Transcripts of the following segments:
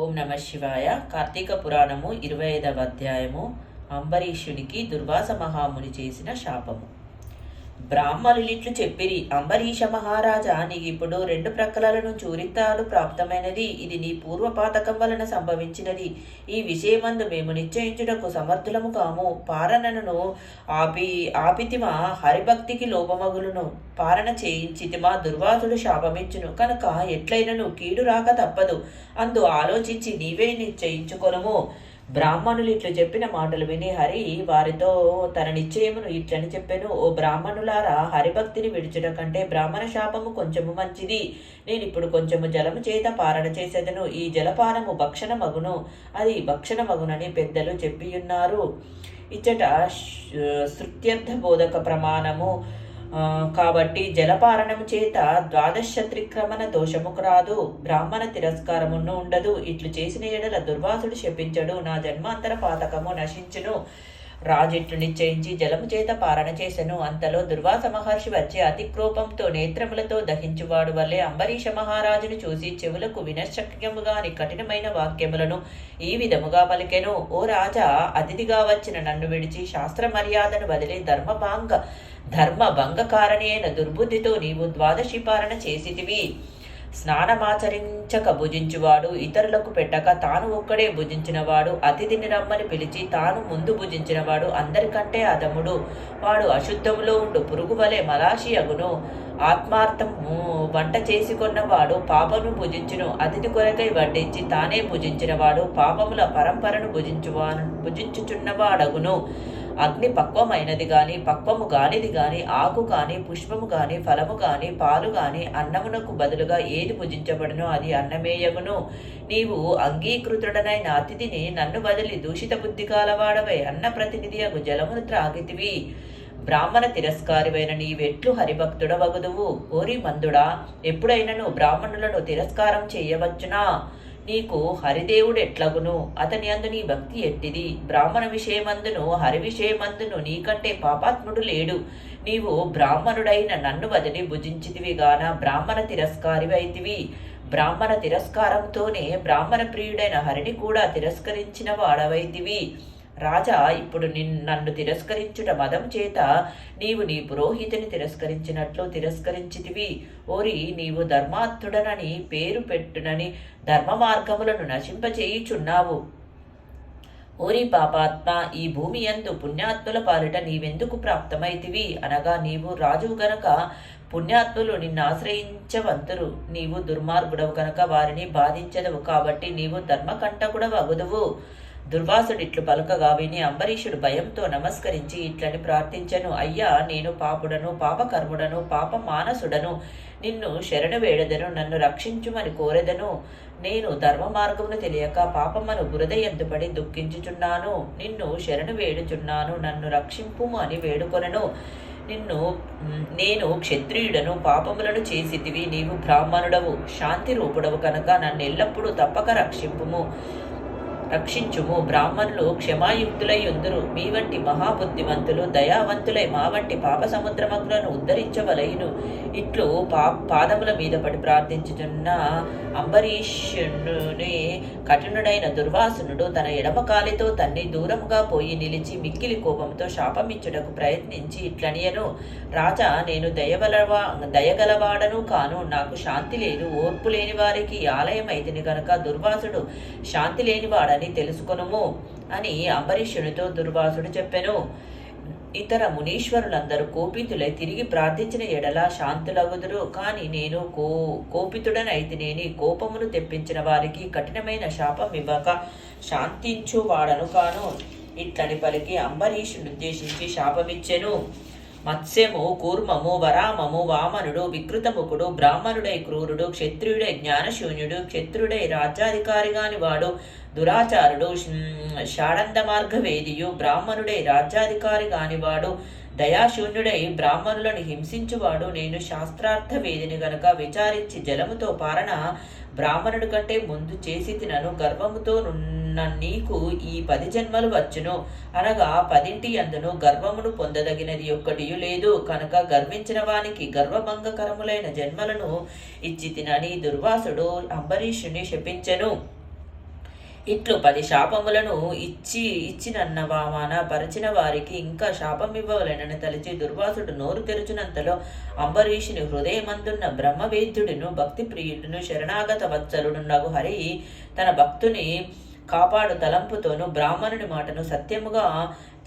ఓం నమ శివాయ. కార్తీక పురాణము ఇరవై ఐదవ అధ్యాయము. అంబరీషుడికి దుర్వాస మహాముని చేసిన శాపము. బ్రాహ్మణులిట్లు చెప్పిరి అంబరీష మహారాజా నీకిప్పుడు రెండు ప్రక్కలను చూరిత్తాలు ప్రాప్తమైనది. ఇది నీ పూర్వపాతకం వలన సంభవించినది. ఈ విషయమందు మేము నిశ్చయించుటకు సమర్థులము కాము. పారణను ఆపి ఆపితిమా హరిభక్తికి లోపమగులును. పారణ చేయించితిమా దుర్వాసుడు శాపమిచ్చును. కనుక ఎట్లయినను కీడు రాక తప్పదు. అందు ఆలోచించి నీవే నిశ్చయించుకొనము. బ్రాహ్మణులు ఇట్లు చెప్పిన మాటలు విని హరి వారితో తన నిశ్చయమును ఇట్లని చెప్పాను ఓ బ్రాహ్మణులారా హరిభక్తిని విడుచుట కంటే బ్రాహ్మణ శాపము కొంచెము మంచిది. నేను ఇప్పుడు కొంచెము జలము చేత పారణ చేసేదను. ఈ జలపానము భక్షణ మగును అది భక్షణ మగునని పెద్దలు చెప్పియున్నారు. ఇచ్చట శృత్యర్థ బోధక ప్రమాణము కాబట్టి జలపారణము చేత ద్వాదశ త్రిక్రమణ దోషముకు రాదు. బ్రాహ్మణ తిరస్కారమును ఉండదు. ఇట్లు చేసిన ఎడల దుర్వాసుడు శపించడు. నా జన్మాంతర పాతకము నశించును. రాజిట్లు నిశ్చయించి జలము చేత పారణ చేసెను. అంతలో దుర్వాస మహర్షి వచ్చి అతిక్రోపంతో నేత్రములతో దహించువాడు వల్లే అంబరీష మహారాజును చూసి చెవులకు వినశక్యముగాని కఠినమైన వాక్యములను ఈ విధముగా పలికెను. ఓ రాజా అతిథిగా వచ్చిన నన్ను విడిచి శాస్త్ర మర్యాదను వదిలి ధర్మభాంగ ధర్మ భంగకారణేన అయిన దుర్బుద్ధితో నీవు ద్వాదశి పాలన చేసితివి. స్నానమాచరించక భుజించువాడు ఇతరులకు పెట్టక తాను ఒక్కడే భుజించినవాడు అతిథిని రమ్మని పిలిచి తాను ముందు భుజించినవాడు అందరికంటే అదముడు వాడు అశుద్ధములో ఉండు పురుగు వలె మలాషియగును ఆత్మార్థము వంట చేసుకొన్నవాడు పాపను భుజించును. అతిథి కొరకై వడ్డించి తానే భుజించినవాడు పాపముల పరంపరను భుజించువా భుజించుచున్నవాడగును. అగ్ని పక్వమైనది గాని పక్వము గానిది గాని ఆకు గాని పుష్పము గాని ఫలము గాని పాలు గాని అన్నమునకు బదులుగా ఏది భుజించబడునో అది అన్నమేయగును. నీవు అంగీకృతుడనైన అతిథిని నన్ను బదిలి దూషిత బుద్ధి కాలవాడవై అన్న ప్రతినిధి అగు జలమును త్రాగితివి. బ్రాహ్మణ తిరస్కారివైన నీవెట్లు హరిభక్తుడవగుదువు. ఓరి మందుడా ఎప్పుడైనను బ్రాహ్మణులను తిరస్కారం చేయవచ్చునా? నీకు హరిదేవుడు ఎట్లగును అతని అందు నీ భక్తి ఎట్టిది? బ్రాహ్మణ విషయమందును హరి విషయమందును నీకంటే పాపాత్ముడు లేడు. నీవు బ్రాహ్మణుడైన నన్ను వదిలి భుజించితివి గాన బ్రాహ్మణ తిరస్కారివైతివి. బ్రాహ్మణ తిరస్కారంతోనే బ్రాహ్మణ ప్రియుడైన హరిని కూడా తిరస్కరించిన వాడవైతివి. రాజా ఇప్పుడు నిన్ నన్ను తిరస్కరించుట మదం చేత నీవు నీ పురోహితుని తిరస్కరించినట్లు తిరస్కరించితివి. ఓరి నీవు ధర్మాత్ముడనని పేరు పెట్టునని ధర్మ మార్గములను నశింపచేయుచున్నావు. ఓరి పాపాత్మ ఈ భూమి ఎందు పుణ్యాత్ముల పాలిట నీవెందుకు ప్రాప్తమైతివి? అనగా నీవు రాజువు గనక పుణ్యాత్ములు నిన్ను ఆశ్రయించవంతురు నీవు దుర్మార్గుడవు కనుక వారిని బాధించదవు కాబట్టి నీవు ధర్మకంటకుడవు అగుదువు దుర్వాసుడిట్లు పలుకగా విని అంబరీషుడు భయంతో నమస్కరించి ఇట్లని ప్రార్థించను. అయ్యా నేను పాపుడను పాపకర్ముడను పాప మానసుడను నిన్ను శరణు వేడదను నన్ను రక్షించుమని కోరెదను. నేను ధర్మ మార్గమును తెలియక పాపమ్మను బురద ఎందుపడి దుఃఖించుచున్నాను. నిన్ను శరణు వేడుచున్నాను నన్ను రక్షింపుము అని వేడుకొనను. నిన్ను నేను క్షత్రియుడను పాపములను చేసితివి నీవు బ్రాహ్మణుడవు శాంతి రూపుడవు కనుక నన్ను ఎల్లప్పుడూ తప్పక రక్షింపుము. రక్షించుము. బ్రాహ్మణులు క్షమాయుక్తులై ఉందరు. మీ వంటి మహాబుద్ధిమంతులు దయావంతులై మా వంటి పాప సముద్రమగ్నులను ఉద్ధరించవలయును ఇట్లు పా పాదముల మీద పడి ప్రార్థించుచున్న అంబరీషుని కఠినుడైన దుర్వాసునుడు తన ఎడమకాలితో తన్ని దూరముగా పోయి నిలిచి మిక్కిలి కోపంతో శాపమిచ్చుటకు ప్రయత్నించి ఇట్లనియను రాజా నేను దయగలవా దయగలవాడను కాను. నాకు శాంతి లేదు. ఓర్పు లేని వారికి ఆలయం అయితేని కనుక దుర్వాసుడు శాంతి లేనివాడని తెలుసుకొనుము అని అంబరీషునితో దుర్వాసుడు చెప్పెను. ఇతర మునీశ్వరులందరూ కోపితులై తిరిగి ప్రార్థించిన ఎడల శాంతులగుదురు కాని నేను కో కోపితుడనైతినేని. కోపమును తెప్పించిన వారికి కఠినమైన శాపం ఇవ్వక శాంతించువాడను కాను. ఇట్లని పలికి అంబరీషుని ఉద్దేశించి శాపమిచ్చెను. మత్స్యము కూర్మము వరామము వామనుడు వికృతముఖుడు బ్రాహ్మణుడై క్రూరుడు క్షత్రియుడై జ్ఞానశూన్యుడు క్షత్రుడై రాజ్యాధికారిగాని వాడు దురాచారుడు షాడంద మార్గవేదియు బ్రాహ్మణుడై రాజ్యాధికారి కానివాడు దయాశూన్యుడై బ్రాహ్మణులను హింసించువాడు నేను శాస్త్రార్థ వేదిని గనక విచారించి జలముతో పారణ బ్రాహ్మణుడి కంటే ముందు చేసి తినను గర్వముతో నున్న నీకు ఈ పది జన్మలు వచ్చును. అనగా పదింటి అందును గర్వమును పొందదగినది ఒక్కటియు లేదు. కనుక గర్వించిన వానికి గర్వభంగకరములైన జన్మలను ఇచ్చి తినని దుర్వాసుడు అంబరీషుని శపించెను. ఇట్లు పది శాపములను ఇచ్చి ఇచ్చినన్న వామాన పరచిన వారికి ఇంకా శాపం ఇవ్వవలెనని తలిచి దుర్వాసుడు నోరు తెరుచునంతలో అంబరీషుని హృదయమందున్న బ్రహ్మవేద్యుడును భక్తి ప్రియుడును శరణాగత వత్సలుడునగు హరి తన భక్తుని కాపాడు తలంపుతోను బ్రాహ్మణుని మాటను సత్యముగా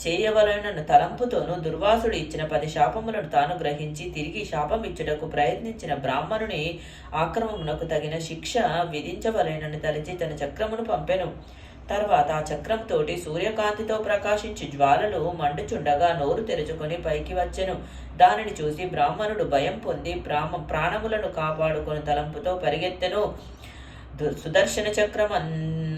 చేయవలనను తలంపుతోను దుర్వాసుడు ఇచ్చిన పది శాపములను తాను గ్రహించి తిరిగి శాపం ఇచ్చుటకు ప్రయత్నించిన బ్రాహ్మణుని ఆక్రమమునకు తగిన శిక్ష విధించవలెనని తలచి తన చక్రమును పంపెను. తర్వాత ఆ చక్రంతోటి సూర్యకాంతితో ప్రకాశించి జ్వాలలు మండుచుండగా నోరు తెరుచుకొని పైకి వచ్చెను. దానిని చూసి బ్రాహ్మణుడు భయం పొంది బ్రాహ్మ ప్రాణములను కాపాడుకొని తలంపుతో పరిగెత్తెను. దు- సుదర్శన చక్రం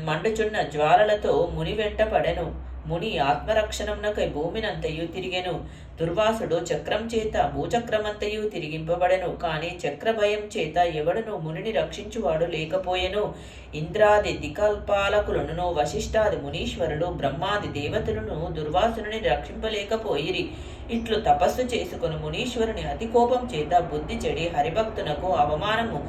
మండుచున్న జ్వాలలతో ముని వెంట పడెను. ముని ఆత్మరక్షణంనకై భూమినంతయు తిరిగెను. దుర్వాసుడు చక్రం చేత భూచక్రమంతయు తిరిగింపబడెను. కాని చక్రభయం చేత ఎవడను మునిని రక్షించువాడు లేకపోయెను. ఇంద్రాది దికల్పాలకులను వశిష్ఠాది మునీశ్వరుడు బ్రహ్మాది దేవతలను దుర్వాసుని రక్షింపలేకపోయిరి. ఇట్లు తపస్సు చేసుకుని మునీశ్వరుని అతి కోపం చేత బుద్ధి చెడి హరిభక్తునకు అవమానము.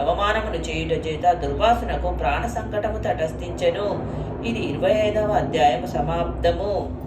అవమానమును చేయుట చేత దుర్వాసునకు ప్రాణ సంకటము తటస్థించెను. ఇది ఇరవై ఐదవ అధ్యాయము సమాప్తము.